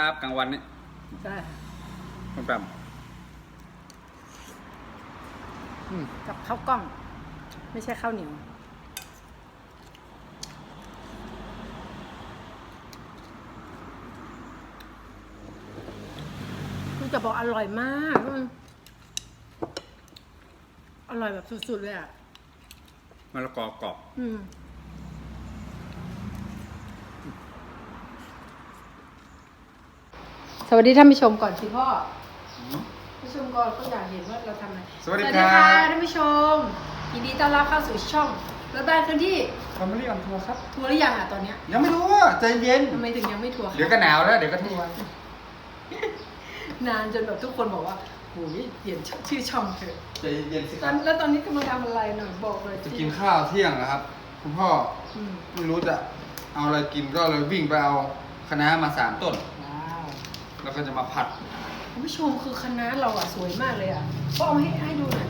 ครับกลางวันนี่ใช่ค่ะคุณแปมอืมกับข้าวกล้อง ไม่ใช่ข้าวเหนียวคือจะบอกอร่อยมากอืมอร่อยแบบสุดๆเลยอะมะละกอกรอบอืม สวัสดีท่านผู้ชมก่อนสิพ่อผู้ชมก่อนก็อยากเห็นว่าเราทำอะไรสวัสดีครับท่านผู้ชมยินดีต้อนรับเข้าสู่ช่องรถบ้านเคลื่อนที่ฟามิลี่ออนทัวร์ครับ ทัวร์หรือยังอะตอนเนี้ยยังไม่รู้อะใจเย็นทำไมถึงยังไม่ทัวร์คะเดี๋ยวก็หนาวแล้วเดี๋ยวก็ทัวร์นานจนแบบทุกคนบอกว่าโหยเปลี่ยนชื่อช่องเถอะใจเย็นๆสิตคอรันบแล้วตอนนี้กำลังทำอะไรหน่อยบอกเลยจะสิกินข้าวเที่ยงนะครับ คุณพ่ออืมไม่รู้จะเอาอะไรกินก็เลยวิ่งไปเอาคะน้ามาสามต้นว้าว แล้วก็จะมาผัดคุณผู้ชมคือคณะเราอะสวยมากเลยอะก็เอามาให้ให้ดูหน่อย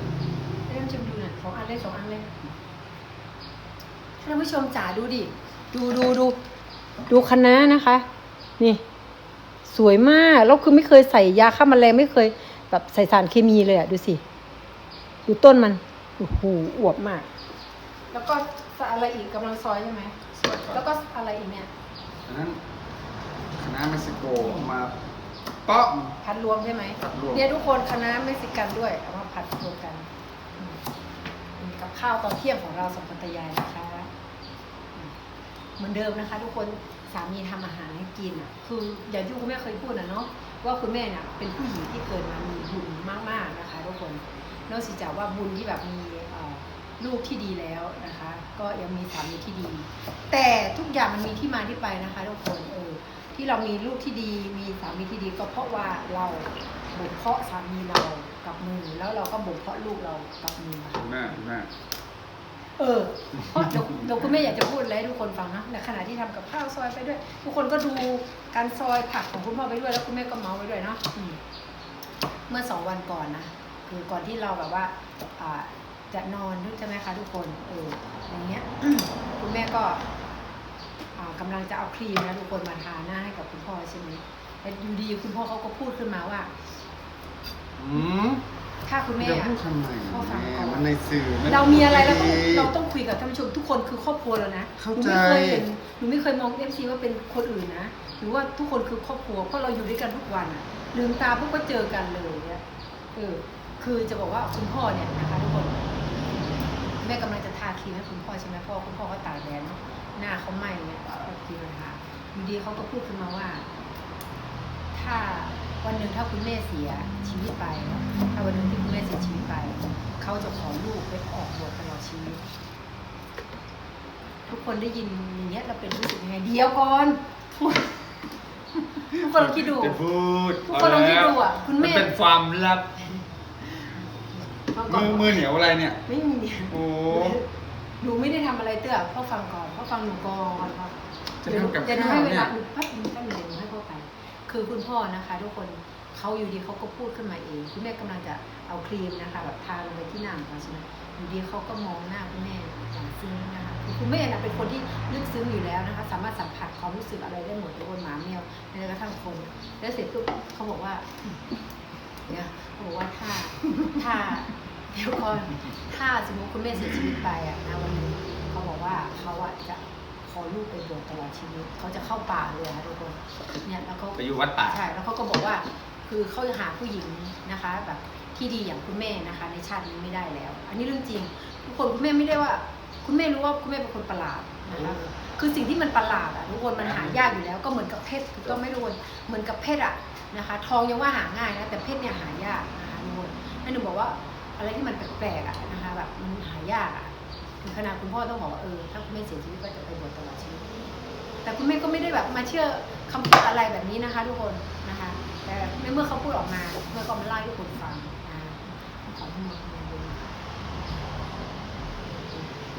ให้ท่านผู้ชมดูหน่อยสองอันเลยสองอันเลยท่านผู้ชมจ๋าดูดิ ดูดูดู ดูคณะนะคะ นี่ สวยมากแล้วคือไม่เคยใส่ยาฆ่าแมลงไม่เคย แบบใส่สารเคมีเลยอะดูสิดูต้นมันโอ้โหอวบมาก แล้วก็อะไรอีกกำลังซอยใช่ไหมสวยก่อนแล้วก็อะไรอีกเนี่ยอันนั้นคะน้าเม็กซิโกเอามาเปาะผัดรวมใช่ไหม ผัดรวม เนี่ยทุกคนคณะเม็กซิกันด้วยเอามาผัดรวมกันอืมอืมกับข้าวตอนเที่ยงของเราสองคนตายายนะคะอืมเหมือนเดิมนะคะ ทุกคนสามีทำอาหารให้กินอะ คืออย่างที่คุณแม่เคยพูดนะเนาะว่าคุณแม่เนี่ยเป็นผู้หญิงที่เกิดมามีบุญมากๆนะคะ ทุกคน นอกจากว่าบุญที่แบบมีเอ่อลูกที่ดีแล้วนะคะ ก็ยังมีสามีที่ดี แต่ทุกอย่างมันมีที่มาที่ไปนะคะ ทุกคนเออ ที่เรามีลูกที่ดีมีสามีที่ดีก็เพราะว่าเราบ่มเพาะสามีเรากับมือแล้วเราก็บ่มเพาะลูกเรากับมือค่ะคุณแม่คุณแม่เออเพราะเดี๋ยวเดี๋ยวคุณแม่อยากจะพูดอะไรให้ทุกคนฟังนะในขณะที่ทำกับข้าวซอยไปด้วย ทุกคนก็ดูการซอยผักของคุณพ่อไปด้วยแล้วคุณแม่ก็เมาส์ไปด้วยเนาะอืมเมื่อสองวันก่อนนะคือก่อนที่เราแบบว่าอ่าจะนอนใช่ไหมคะทุกคนเอออย่างเงี้ย คุณแม่ก็ อ่ากำลังจะเอาครีมนะทุกคนมาทาหน้าให้กับคุณพ่อใช่ไหมแต่อยู่ดีคุณพ่อเขาก็พูดขึ้นมาว่าอืมถ้าคุณแม่จะอะพูดทำไมพ่อฟังก่อนมันในสื่อมันเรามีอะไรเราต้องดีเราต้องคุยกับท่านผู้ชมทุกคนคือครอบครัวเรานะเข้าหนูใจไม่เคยเห็นหนูไม่เคยมองเอฟซีว่าเป็นคนอื่นนะหรือว่าทุกคนคือครอบครัวเพราะเราอยู่ด้วยกันทุกวันอะลืมตาปุ๊บก็เจอกันเลยเนี่ยเออคือจะบอกว่าคุณพ่อเนี่ยนะคะทุกคนแม่กำลังจะทาครีมให้คุณพ่อใช่ไหมเพราะว่าคุณพ่อเขาตากแดดเนาะ หน้าเขาไหม้เนี่ยก็เอาครีมมาทาอยู่ดีเขาก็พูดขึ้นมาว่า ถ้าวันหนึ่งถ้าคุณแม่เสียชีวิตไปเนอะถ้าวันหนึ่งที่คุณแม่เสียชีวิตไป เขาจะขอลูกไปออกบวชตลอดชีวิต ทุกคนได้ยินอย่างเงี้ยเราเป็นรู้สึกยังไงเดียวก่อนพูดทุกคนลองคิดดู จะพูดทุกคนลองคิดดูอะคุณมันแม่เป็นความลับฟังก่มืนอมือเหนียวอะไรเนี่ย ไม่มี โอ้ หนูไม่ได้ทำอะไรเตื้อพ่อฟังก่อนพ่อฟังหนูก่อนครับจะทำกับเดี๋ยวหนูข้าวให้เวเนี่ลายหนูพักหนึงแป๊บนึงเดี๋ยวหนูให้พ่อไป คือคุณพ่อนะคะ ทุกคนเขาอยู่ดีเขาก็พูดขึ้นมาเองคุณแม่กำลังจะเอาครีมนะคะแบบทาลงไปที่หน้าของเขาใช่ไหมอยู่ดีเขาก็มองหน้าคุณแม่อย่างซึ้งนะคะคือคุณแม่น่ะเป็นคนที่ลึกซึ้งอยู่แล้วนะคะ สามารถสัมผัสความรู้สึกอะไรได้หมดทุกคนหมาแมวแม้กระทั่งคน แล้วเสร็จปุ๊บเขาบอกว่าเนี่ยเขาบอกว่าถ้าถ้า เดี๋ยวก่อนถ้าสมมติคุณแม่เสียชีวิตไปอะนะวันหนึงเขาบอกว่าเขาอะจะขอลูกไปบวชตลอดชีวิตเขาจะเข้าป่าเลยอะค่ะทุกคนเนี่ยแล้วเขาไปอยู่วัดป่าใช่แล้วเขาก็บอกว่าคือเขาจะหาผู้หญิงนะคะแบบที่ดีอย่างคุณแม่นะคะ ในชาตินี้ไม่ได้แล้ว อันนี้เรื่องจริงทุกคนคุณแม่ไม่ได้ว่า คุณแม่รู้ว่าคุณแม่เป็นคนประหลาดนะคะคือสิ่งที่มันประหลาดอะทุกคนมันหายากอยู่แล้ว ก็เหมือนกับเพชรถูกต้องไหม่รู้เหมือนกับเพชรอะนะคะ ทองยังว่าหาง่ายนะแต่เพชรเนี่ยหายากนะคะทุกคนให้หนูบอกว่า อะไรที่มันแปลกๆอะนะคะแบบมันหายากอะถึงขนาดคุณพ่อต้องบอกว่าเออถ้าคุณแม่เสียชีวิตก็จะไปบวชตลอดชีวิตแต่คุณแม่ก็ไม่ได้แบบมาเชื่อคำพูดอะไรแบบนี้นะคะ ทุกคนนะคะ แต่ในเมื่อเขาพูดออกมาเมื่อก็มาเล่าให้ทุกคนฟังขอให้หมดเงิน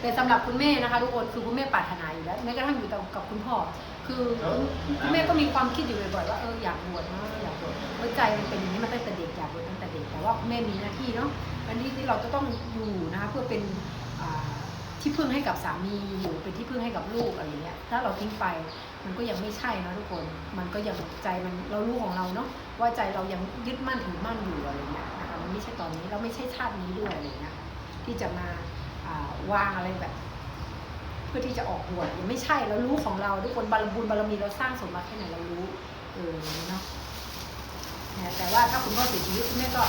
แต่สำหรับคุณแม่นะคะ ทุกคนคือคุณแม่ปรารถนาอยู่แล้วแม้กระทั่งอยู่กับคุณพ่อคือคุณแม่ก็มีความคิดอยู่บ่อยๆว่าเอออยากบวชนะอยากบวชหัวใจมันเป็นอย่างนี้มาตั้งแต่เด็กอยากบวชตั้งแต่เด็กแต่ว่าคุณแม่มีหน้าที่เนาะ อันนี้ที่เราจะต้องอยู่นะคะเพื่อเป็นที่พึ่งให้กับสามีอยู่เป็นที่พึ่งให้กับลูกอะไรเงี้ยถ้าเราทิ้งไปมันก็ยังไม่ใช่นะทุกคน มันก็ยังใจมันเรารู้ของเราเนาะว่าใจเรายังยึดมั่นถือมั่นอยู่อะไรเงี้ยนะคะมันไม่ใช่ตอนนี้เราไม่ใช่ชาตินี้ด้วยอะไรเงี้ยที่จะมาอ่าวางอะไรแบบ เพื่อที่จะออกบวชยังไม่ใช่เรารู้ของเราทุกคนบารบุญบารมีเราสร้างสมมาแค่ไหนเรารู้เออเนาะนะแต่ว่าถ้าคุณพ่อเสียชีวิตคุณแม่ก็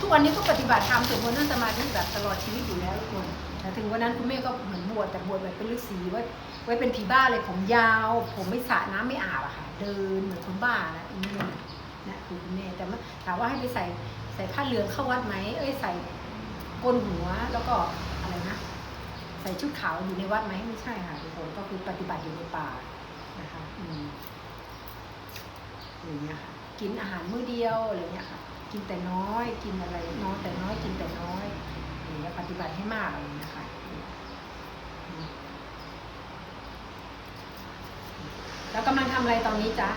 ทุกวันนี้ก็ปฏิบัติธรรมสวดมนต์นั่งสมาธิแบบตลอดชีวิตอยู่แล้วทุกคนแต่ถึงวันนั้นคุณแม่ก็เหมือนบวชแต่บวชแบบเป็นฤาษีไว้ไว้เป็นผีบ้าเลยผมยาว ผมไม่สระน้ำไม่อาบอะค่ะ เดินเหมือนคนบ้านะอันนี้เลยนะคือคุณแม่แต่ว่าถามว่าให้ไปใส่ใส่ผ้าเหลืองเข้าวัดไหมเอ้ยใส่โกนหัวแล้วก็อะไรนะ ใส่ชุดขาวอยู่ในวัดไหมไม่ใช่ค่ะทุกคนก็คือปฏิบัติอยู่ในป่านะคะอืมอย่างเงี้ยค่ะกินอาหารมื้อเดียวอะไรเงี้ยค่ะ กินแต่น้อย กินอะไรน้อยแต่น้อย กินแต่น้อยอย่างเงี้ยปฏิบัติให้มากอะไรเงี้ยค่ะอืมแล้วกำลังทำอะไรตอนนี้จ๊ะ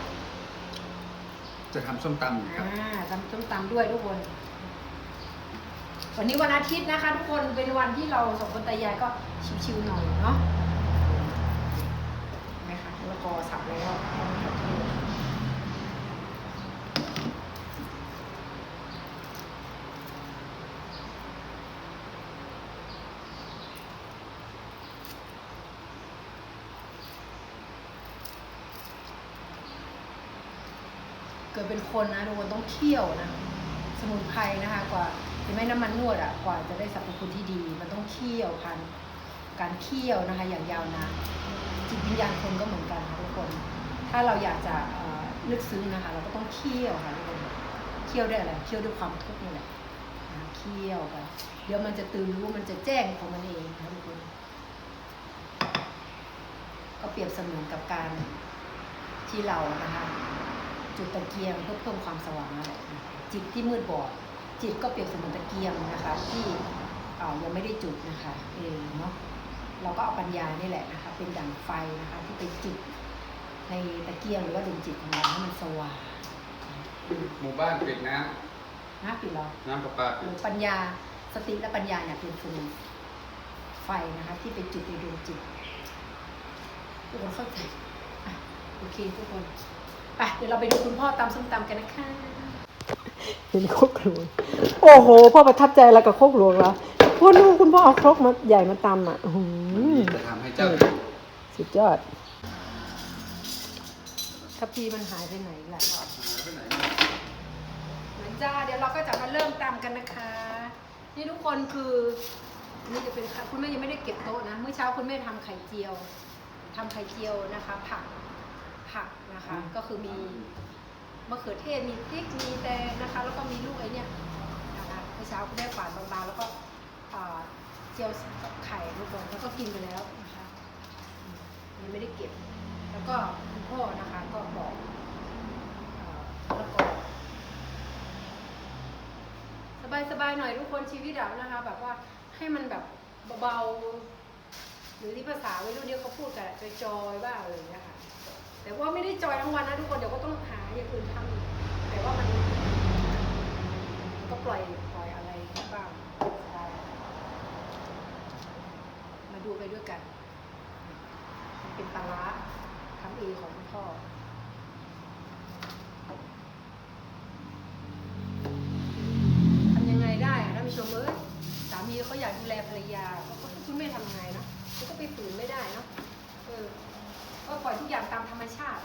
จะทำส้มตำอยู่ครับอ่าทำส้มตำด้วยทุกคน วันนี้วันอาทิตย์นะคะ ทุกคนเป็นวันที่เราสองคนตายายก็ชิวๆหน่อยเนาะเห็นไหมคะแล้วก็สับแล้ว เป็นคนนะทุกคนต้องเคี่ยวนะ สมุนไพรนะคะ กว่าจะไม่น้ำมันนวดอะกว่าจะได้สรรพคุณที่ดี มันต้องเคี่ยวพันการเคี่ยวนะคะ อย่างยาวนานจิตวิญญาณคนก็เหมือนกันค่ะทุกคน ถ้าเราอยากจะเอ่อลึกซึ้งนะคะ เราก็ต้องเคี่ยวค่ะทุกคนเคี่ยวได้อะไรเคี่ยวด้วยความทุกข์นี่แหละเคี่ยวไปเดี๋ยวมันจะตื่นรู้มันจะแจ้งของมันเองนะคะทุกคนก็เปรียบเสมือนกับการที่เรานะคะ จุดตะเกียงเพื่อเพิ่มความสว่างนั่นแหละจิตที่มืดบอด จิตก็เปรียบเสมือนตะเกียงนะคะ ที่เอ่อยังไม่ได้จุดนะคะเองเนาะเราก็เอาปัญญานี่แหละนะคะ เป็นดั่งไฟนะคะ ที่ไปจุดในตะเกียงหรือว่าดวงจิตของเราให้มันสว่างอืมหมู่บ้านปิดน้นะปิดเราำน้ำประปาหปิรืดอปัญญาสติและปัญญาเนี่ยเป็นฟืนไฟนะคะ ที่ไปจุดในดวงจิตทุกคนเข้าใจอะโอเคทุกคน ไปเดี๋ยวเราไปดูคุณพ่อตำส้มตำกันนะคะเห็นโคกหลวงโอ้โห พ่อประทับใจอะไรกับโคกหลวงแล้วพ่อลูกคุณพ่อเอาครกมาใหญ่มาตำอะอื้อหือจะทำให้เจ้าสุดยอดทัพพีมันหายไปไหนล่ะหายไปไหนเหมือนจ้าเดี๋ยวเราก็จะมาเริ่มตำกันนะคะ นี่ทุกคนคือนี่จะเป็นคุณแม่ยังไม่ได้เก็บโต๊ะนะเมื่อเช้าคุณแม่ทำไข่เจียวทำไข่เจียวนะคะ ผัก ผักนะคะ ก็คือมีมะเขือเทศมีพริกมีแตงนะคะ แล้วก็มีลูกไอ้เนี่ยนะคะเมื่อเช้าคุณแม่ฝานบางๆแล้วก็อ่าเจียวกับไข่ทุกคนแล้วก็กินไปแล้วนะคะอืมยังไม่ได้เก็บ แล้วก็คุณพ่อนะคะก็บอกเอ่อแล้วก็สบายๆหน่อยทุกคนชีวิตเรานะคะ แบบว่าให้มันแบบเบาๆหรือที่ภาษาวัยรุ่นเนี่ยเขาพูดกันอะจอยๆบ้างอะไรอย่างเงี้ยค่ะ แต่ว่าไม่ได้จอยทั้งวันนะทุกคนเดี๋ยวก็ต้องหาอย่างอื่นทำแต่ว่ามันก็ปล่อยปล่อยอะไรบ้างมาดูไปด้วยกัน เป็นปลาร้าทำเองของคุณพ่อทำยังไงได้ท่านผู้ชมเอ้ยสามีเขาอยากดูแลภรรยาเขาคุณไม่ทำยังไงเนาะเขาก็ไปฝืนไม่ได้เนาะ ก็ปล่อยทุกอย่างตามธรรมชาติ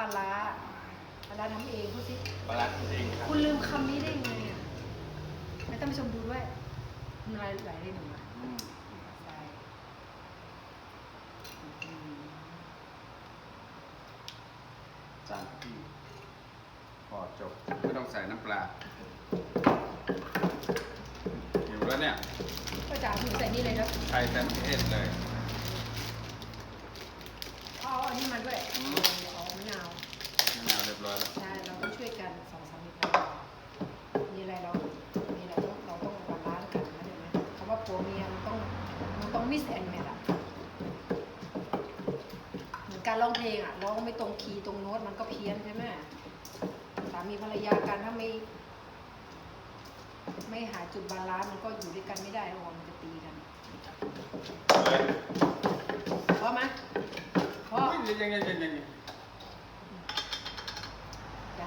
ปนะคะปลาร้าปลาร้าทำเองพูดสิปลาร้าทำเองครับคุณลืมคำนี้ได้ไงอะไม่ต้องไปชมดูด้วยมันอะไรไหลได้หนึ่งอะอืมใส่อืมจานพี่พอจบไม่ต้องใส่น้ำปลาหิวแล้วเนี่ยก็จะเอาใส่นี่เลยแล้วใส่แต่มะเขือเทศเลยเอาอันนี้มาด้วย อืม เอามะนาว มะนาวเรียบร้อยแล้วใช่เราต้องช่วยกันสองสามีภรรยามีอะไรเรา มีอะไรต้องเราต้องบาลานซ์กันนะเดี๋ยวนะคำว่าผัวเมียมันต้องมันต้องมิสแอนแมทอะเหมือนการร้องเพลงอะร้องไม่ตรงคีย์ตรงโน้ตมันก็เพี้ยนใช่ไหมสามีภรรยากันถ้าไม่ไม่หาจุดบาลานซ์มันก็อยู่ด้วยกันไม่ได้หรอกมันจะตีกันพอไหมพอยังยังยังยังยังอยากให้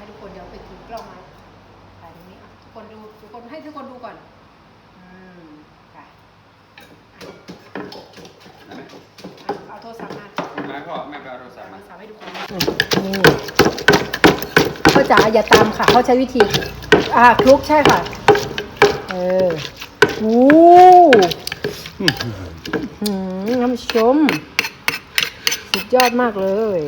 ทุกคนเดี๋ยวไปถือกล้องมาถ่ายตรงนี้อะทุกคนดูทุกคนให้ทุกคนดูก่อน อืมค่ะนั่นไหมอะเอาโทรศัพท์มาคุณแม่พ่อแม่ก็เอาโทรศัพเอาท์โทมารศัพท์ให้ทุกคนนี่เขาจ๋าอย่าตามค่ะ เขาใช้วิธี อ่าคลุกใช่ค่ะ เออวู้หืมน้ำชม สุดยอดมากเลย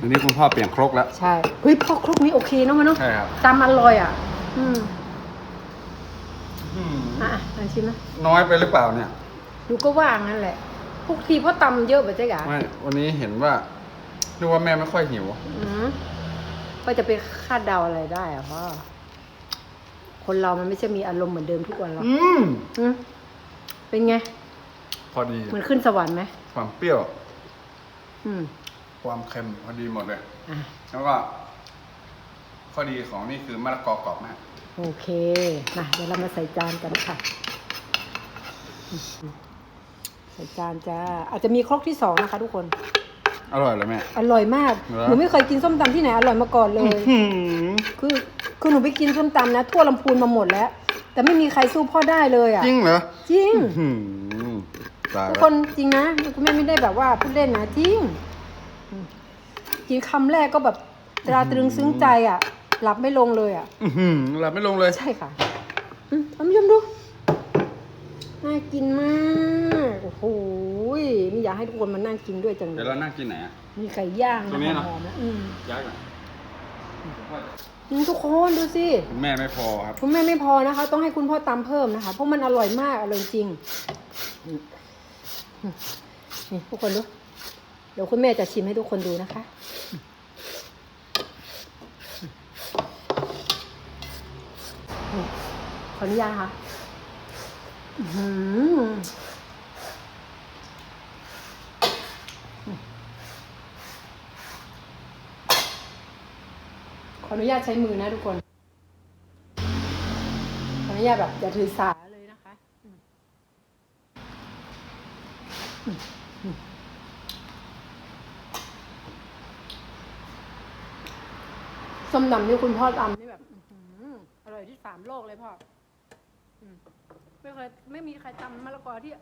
อันนี้คุณพ่อเปลี่ยนครกแล้ว ใช่เฮ้ยพ่อคลุกนี้โอเคเนาะมันเนาะใช่ครับ ตำอร่อยอะอืมอืมอะลองชิมนะน้อยไปหรือเปล่าเนี่ย ดูก็ว่างั้นแหละพวกทีพ่อตำเยอะแบบเจ๊กะไม่ วันนี้เห็นว่านึกว่าแม่ไม่ค่อยหิว อืมก็จะไปคาดเดาอะไรได้อะพ่อคนเรามันไม่ใช่มีอารมณ์เหมือนเดิมทุกวันหรอกอืม อืมเป็นไง พอดี เหมือนขึ้นสวรรค์ไหมความเปรี้ยว อืม ความเค็มพอดีหมดเลย อะแล้วก็ ข้อดีของนี่คือมะละกอกรอบมาก โอเคนะเดี๋ยวเรามาใส่จานกันค่ะอืมใส่จานจ้าอาจจะมีครกที่สองนะคะ ทุกคน อร่อยเลยแม่ อร่อยมากเหรอ หนูไม่เคยกินส้มตำที่ไหนอร่อยมาก่อนเลย หืมคือคือหนูไปกินส้มตำนะ ทั่วลำพูนมาหมดแล้ว แต่ไม่มีใครสู้พ่อได้เลยอะจริงเหรอจริง หืมตายทุกแล้วคนจริงนะคุณแม่ไม่ได้แบบว่าพูดเล่นนะจริงอืม กินคำแรกก็แบบตราตรึงซึ้งใจอะ หลับไม่ลงเลยอะอื้อหือหลับไม่ลงเลย ใช่ค่ะอืมท่านผู้ชมดู น่ากินมาก โอ้โหยนี่อยากให้ทุกคนมานั่งกินด้วยจังเลเดี๋ยวยเรานั่งกินไหนอะมีไก่ย่างตรงนี้เนอะ หอมๆนะอืมยักษ์อะอืมทุกคนดูสิ คุณแม่ไม่พอครับ คุณแม่ไม่พอนะคะ ต้องให้คุณพ่อตำเพิ่มนะคะ เพราะมันอร่อยมากอร่อยจริงอืมนี่ทุกคนดู เดี๋ยวคุณแม่จะชิมให้ทุกคนดูนะคะ ขออนุญาตนะคะขออนุญาตใช้มือนะทุกคน ขออนุญาตแบบอย่าถือสาเลยนะคะอืมอืมอืม ส้มตำที่คุณพ่อตำนี่แบบอื้อหืออร่อยที่สามโลกเลยพ่ออืมไม่เคยไม่มีใครตำมะละกอที่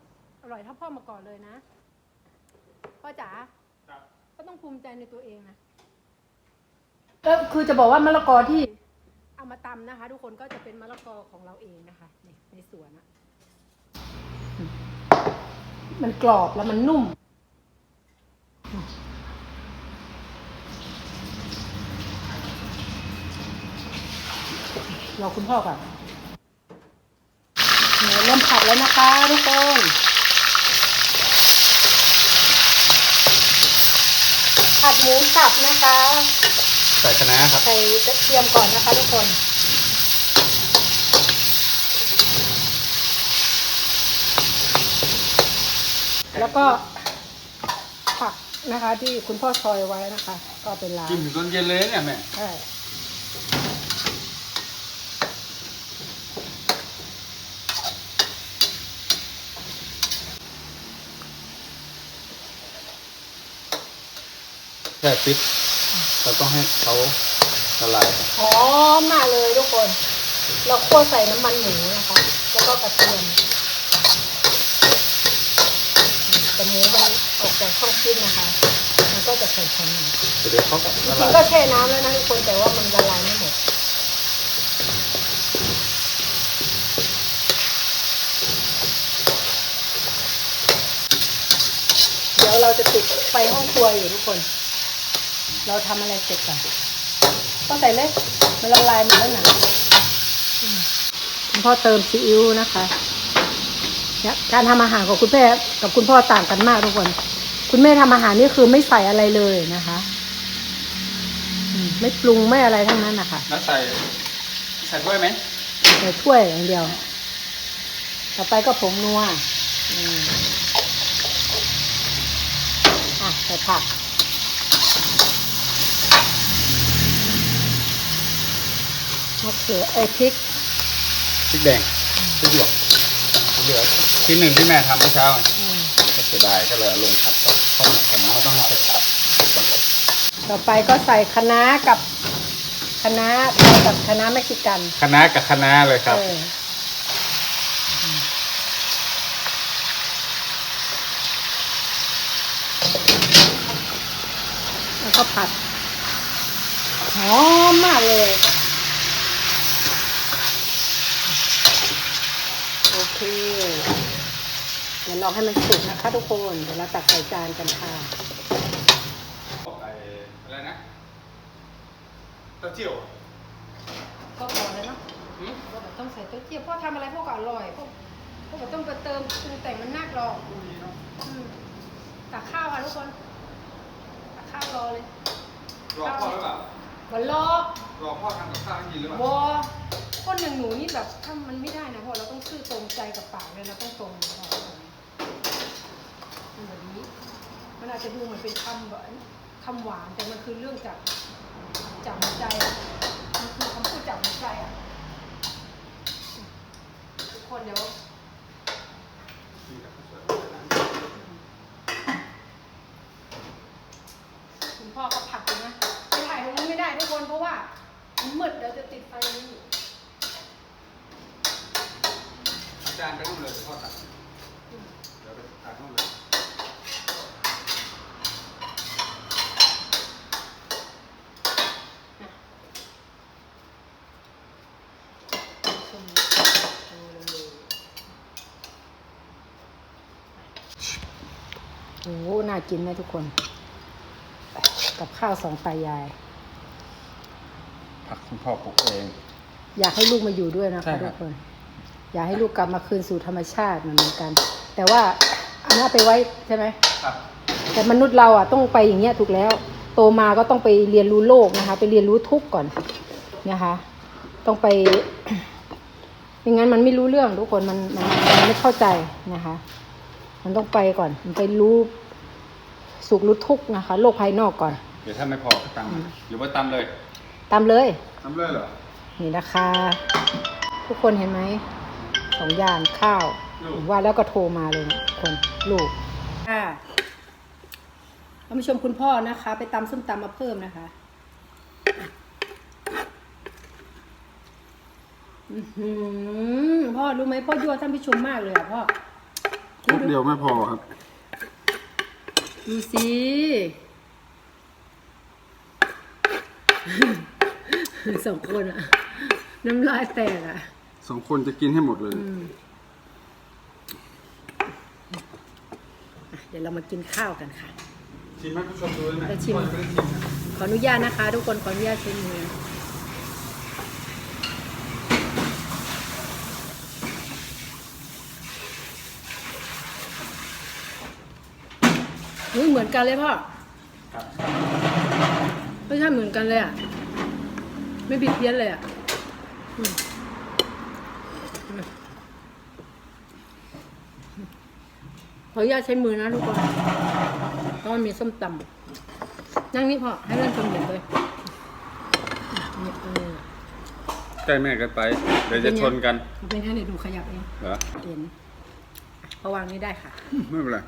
อร่อยเท่าพ่อมาก่อนเลยนะ พ่อจ๋าก็ต้องภูมิใจในตัวเองนะก็คือจะบอกว่ามะละกอที่ เอามาตำนะคะ ทุกคนก็จะเป็นมะละกอของเราเองนะคะนี่ในสวนอะมันกรอบแล้วมันนุ่ม รอคุณพ่อก่อนเดี๋ยวเริ่มผัดแล้วนะคะทุกคนผัดหมูสับนะคะ ใส่คะน้าครับ ใส่กระเทียมก่อนนะคะทุกคนแล้วก็ผักนะคะที่คุณพ่อซอยไว้นะคะ ก็เป็นล้างกินถึงตอนเย็นเลยเนี่ยแม่ใช่ แค่ปิดเราต้องให้เขาละลายก่อนหอมมากเลยทุกคน เราคั่วใส่น้ำมันหมูนะคะ แล้วก็กระเทียมแต่หมูมันออกจากช่องฟิตนะคะ มันก็จะแข็งๆหน่อยเดี๋ยวเขากับจละริลางยๆก็แช่น้ำแล้วนะทุกคนแต่ว่ามันละลายไม่หมดเดี๋ยวเราจะติดไฟห้องครัวอยู่ทุกคน เราทำอะไรเสร็จก่อนต้องใส่เลย มันละลายหมดแล้วนะอืมคุณพ่อเติมซีอิ๊วนะคะเนี่ยการทำอาหารของคุณแม่กับคุณพ่อต่างกันมากทุกคน คุณแม่ทำอาหารนี่คือไม่ใส่อะไรเลยนะคะอืมไม่ปรุงไม่อะไรทั้งนั้นนะคะแล้วใส่ใส่ถ้วยไหมใส่ถ้วยอย่างเดียว ต่อไปก็ผงนัวอืมอะใส่ผัก มะเขือเอ้ยพริกพริกแดงพริกหยวกเหลือที่หนึ่งที่แม่ทำเมื่อเช้าไงอืมก็เสียดายก็เลยเอาลงผัดก่อนเพราะผมว่าต้องให้เสร็จก่อนต่อไปก็ใส่คะน้ากับคะน้าไทยกับคะน้าเม็กซิกันคณะน้ากับคณะน้าเลยครับ เออแล้วก็ผัดหอมมากเลย โอเค เดี๋ยว รอให้มันสุกนะคะทุกคน เดี๋ยวเราตักใส่จานกันค่ะไอ้อะไรนะเต้าเจี้ยวก็พอแล้วเนาะหืมก็แบบต้องใส่เต้าเจี้ยวพ่อทำอะไรพวกก็อร่อยพวกพวกแบบต้องไปเติมปรุงแต่งมันนักหรอกอืมตักข้าวค่ะทุกคนตักข้าวรอเลยรอพ่อหรือเปล่าวันรอรอพ่อทำกับข้าวให้กินหรือเปล่าวอคนอย่างหนูนี่แบบถ้ามันไม่ได้นะเพราะเราต้องซื่อตรงใจกับปากเลยเราต้องตรงนะพ่อมันแบบนี้ มัน อาจจะดูเหมือนเป็นคำแบบคำหวานแต่มันคือเรื่องจากจากหัวใจมันคือคำพูดจากหัวใจอะทุกคนเดี๋ยว คุณพ่อเขาผลักอยู่นะไปถ่ายตรงนั้นไม่ได้ทุกคนเพราะว่ามันมืดเดี๋ยวจะติดไฟนี้อยู่ อาจารย์ไปนู่นเลยเดี๋ยวพ่อตัดเดี๋ยวไปตัดนู่นเลย ชมดูเลย โอ้โหน่ากินไหมทุกคน กับข้าวสองตายาย ผักคุณพ่อปลูกเอง อยากให้ลูกมาอยู่ด้วยนะใช่คะครัทุบ กคน อยากให้ลูกกลับมาคืนสู่ธรรมชาติเหมือนกัน แต่ว่าเอาหน้าไปไว้ใช่ไหม ครับ แต่มนุษย์เราอะต้องไปอย่างเงี้ยถูกแล้ว โตมาก็ต้องไปเรียนรู้โลกนะคะ ไปเรียนรู้ทุกข์ก่อนนะคะ ต้องไป ไม่งั้นมันไม่รู้เรื่องทุกคนมันมันมันไม่เข้าใจนะคะ มันต้องไปก่อน มันไปรู้ สุขรู้ทุกข์นะคะ โลกภายนอกก่อน เดี๋ยวถ้าไม่พอก็ตำหรือว่าตำเลยตามเลย ตำเลยเหรอนี่นะคะ ทุกคนเห็นไหมสองอย่างข้าวลูกผมว่าแล้วก็โทรมาเลยนะทุกคนลูกค่ะเรามาชมคุณพ่อนะคะ ไปตำส้มตำมาเพิ่มนะคะอื้อหือพ่อรู้ไหมพ่อยั่วท่านผู้ชมมากเลยอะพ่อชุดเดียวไม่พอครับ ดูสิ สองคนอะน้ำลายแตกอะสองคนจะกินให้หมดเลย อืมอะเดี๋ยวเรามากินข้าวกันค่ะ ชิมให้ผู้ชมดูได้ไหมจะชิมพ่อยังไม่ได้ชิมนะ ขออนุญาตนะคะ ทุกคนขออนุญาตใช้มือ ฮ้ยเหมือนกันเลยพ่อครับไม่ใช่เหมือนกันเลยอะ ไม่ผิดเพี้ยนเลยอะอืมอืมขออนุญาตใช้มือนะทุกคนเพราะมันมีส้มตำนั่งนี่พ่อให้เล่นชมเห็นเลยนี่เออใกล้แม่กันไป เดี๋ยวจะชนกันมันเป็นแค่ไหนดูขยับเองเหรอเห็นเอาวางนี้ได้ค่ะ ไม่เป็นไร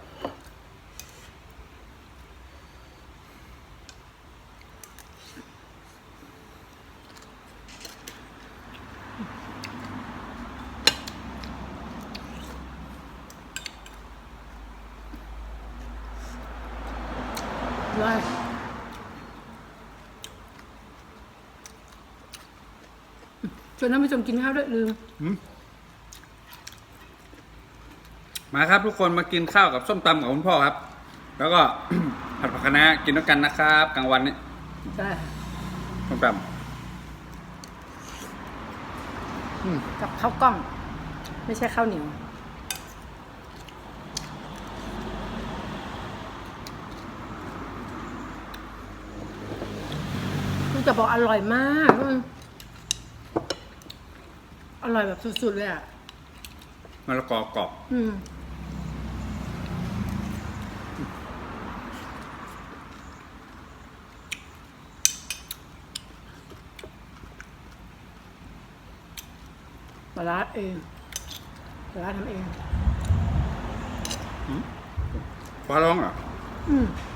ได้ช วนท่านผู้ชมกินข้าวด้วยลืมมาครับทุกคนมากินข้าวกับส้มตำกับคุณพ่อครับ แล้วก็ ผัดผักคะน้ากินด้วยกันนะครับกลางวันนี้ได้ส้มตกับข้าวกล้อง ไม่ใช่ข้าวเหนียวคุณจะบอกอร่อยมาก อืมอร่อยแบบสุดๆเลยอะำมะละกอกรอบอืม ปลาร้าเองปลาร้าทำเอง ฟ้าร้องเหรออืมอืม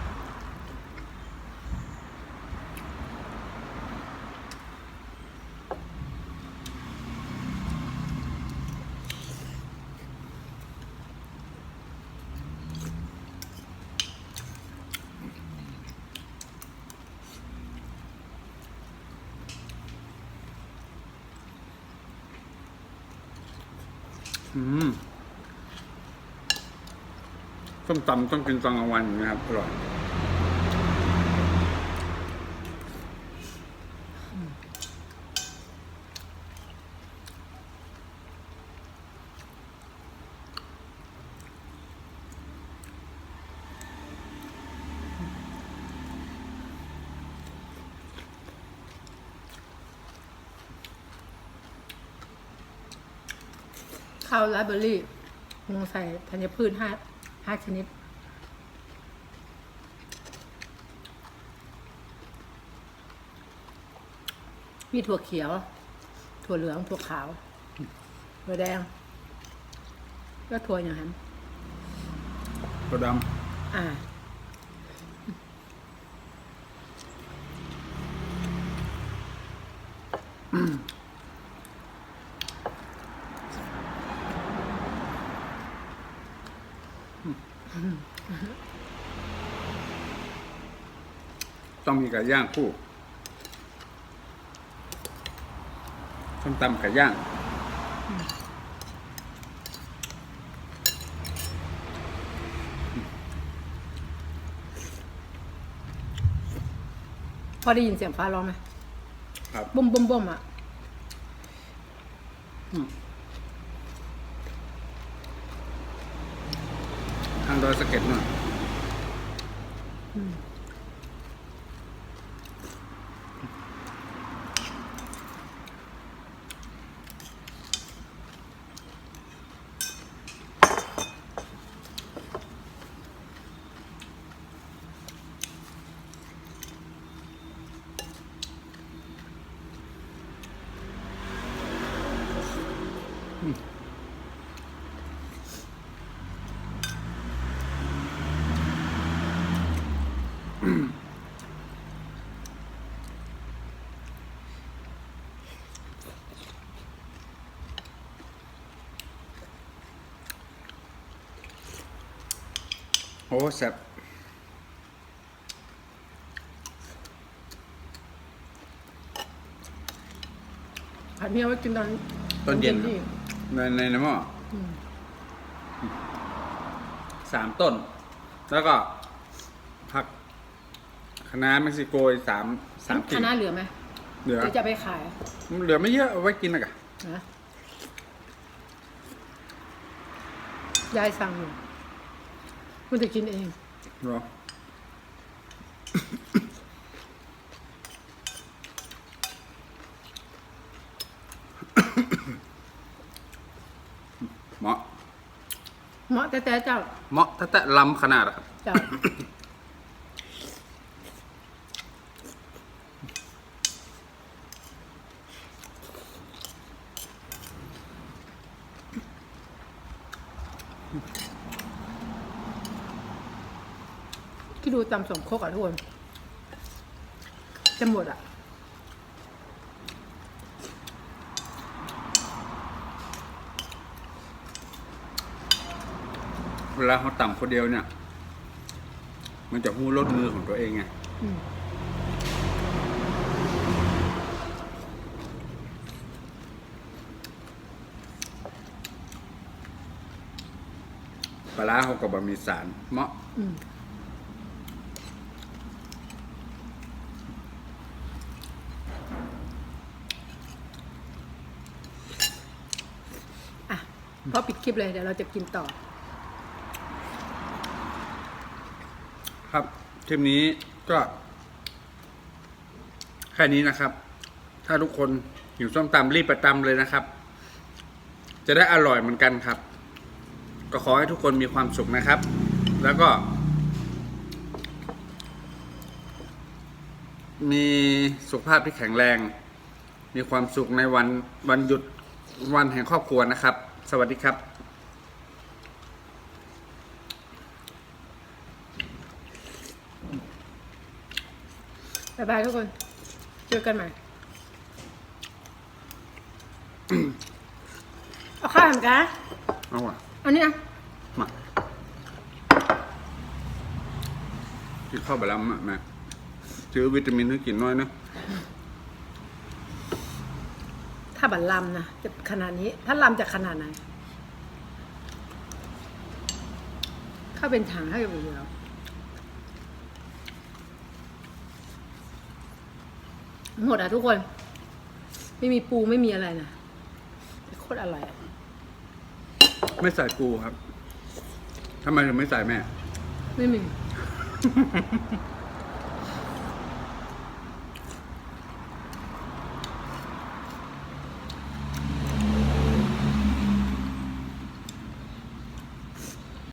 ส้มตำต้องกินตอนกลางวันนะครับอร่อย ข้าวไรเบอรี่ลงใส่ธัญพืชห้าห้าชนิด มีถั่วเขียว ถั่วเหลืองถั่วขาวถั่วแดง ก็ถั่วอย่างนั้นตัวดอ่าำต้อง มีไก่ย่างคู่ส้มตำไก่ย่างพอได้ยินเสียงฟ้าร้องไหมครับบุ้มบุ้มบุ้มอะทางดอยสะเก็ดหน่อย อ้แซ่บผัดเมียไว้กินตอนตอนเย็นที่ในในในหม้ออสามต้น แล้วก็ผักคะน้าเม็กซิโกอีกสามสามคกิ่งณะเหลือไหมเหลือ เดี๋ยวจะไปขายเหลือไม่เยอะเอาไว้กินนะกะนะยายสั่งอยู่ คุณจะกินเอง เหรอ เหมาะเหมาะแต่แต่เจ้าเหมาะถ้าแต่ลำขนาดอะครับเจ้า ดูตำสมโคกอะทุกคนจะหมดอะเวลาเขาต่ำคนเดียวเนี่ย มันจะหู้รสมือของตัวเองไงอืมปลาร้าเขากับบะหมี่สารเหมาะ อืม อะพอปิดคลิปเลยเดี๋ยวเราจะกินต่อ ครับคลิปนี้ก็ แค่นี้นะครับ ถ้าทุกคนหิวส้มตำรีบไปตำเลยนะครับ จะได้อร่อยเหมือนกันครับ ก็ขอให้ทุกคนมีความสุขนะครับ แล้วก็ มีสุขภาพที่แข็งแรง มีความสุขในวันวันหยุดวันแห่งครอบครัวนะครับ สวัสดีครับบ๊ายบายทุกคน เจอกันใหม่ เอาข้าวเหมือนกันเอาว่ะเอานี่นะมากินข้าวไปแล้วมาแม่ซื้อวิตามินให้กินหน้อยนะ ถ้าบัลลำนะจะขนาดนี้ ถ้าลำจะขนาดไหนข้าวเป็นถังข้าวอยู่เดียวหมดอะทุกคน ไม่มีปูไม่มีอะไรนะโคตรอร่อยอะไม่ใส่ปูครับทำไมถึงไม่ใส่แม่ ไม่มี